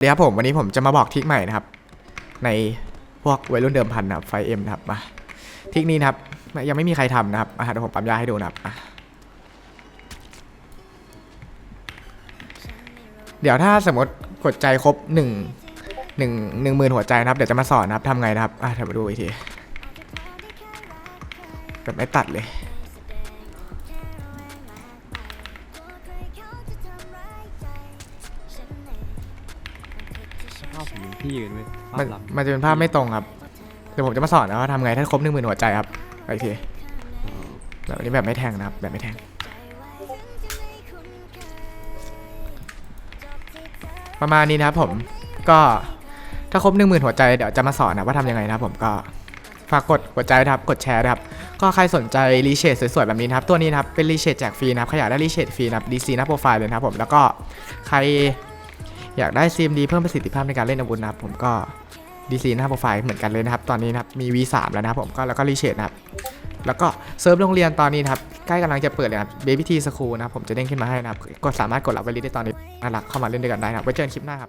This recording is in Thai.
เดี๋ยวครับผมวันนี้ผมจะมาบอกทริกใหม่นะครับ ในพวกวัยรุ่นเดิมพันนะครับไฟเอ็มนะครับมาทริกนี้นะครับยังไม่มีใครทำนะครับอะเดี๋ยวผมปั๊มยาให้ดูนะครับเดี๋ยวถ้าสมมติกดใจครบหนึ่งหนึ่งหนึ่งหมื่นหัวใจนะครับเดี๋ยวจะมาสอนนะครับทำไงนะครับอะเดี๋ยวมาดูอีกทีแบบไม่ตัดเลย ภาพผมเป็นพี่กันไหมภามัพนหลังมันจะเป็นภาพไม่ตรงครับเดี๋ยวผมจะมาสอนนะว่าทำไงถ้าครบหนึ่งหมื่นหัวใจครับไปอีกทีแบบนี้แบบไม่แทงนะครับ แบบไม่แทงประมาณนี้นะครับผมก็ถ้าครบหนึ่งหมื่นหัวใจเดี๋ยวจะมาสอนนะว่าทำยังไงนะครับผมก็ฝากกดหัวใจนะครับกดแชร์นะครับก็ใครสนใจรีเชดสวยๆแบบนี้นะครับตัวนี้นะครับเป็นรีเชดแจกฟรีนะครับใครอยากได้รีเชดฟรีนะครับดีซีหน้าโปรไฟล์เลยนะครับผมแล้วก็ใคร อยากได้ซีมดีเพิ่มประสิทธิภาพในการเล่นอาวุธนะครับผมก็ดีซีหน้าโปรไฟล์เหมือนกันเลยนะครับ ตอนนี้นะครับมี V3 แล้วนะครับผมก็แล้วก็รีเชดนะครับแล้วก็เซิร์ฟโรงเรียนตอนนี้นะครับใกล้กำลังจะเปิดเลยครับ Baby T School นะครับผมจะเด้งขึ้นมาให้นะครับก็สามารถกดรับไว้ลิสต์ได้ตอนนี้น่ารักเข้ามาเล่นด้วยกันได้นะครับไว้เจอกันคลิปหน้าครับ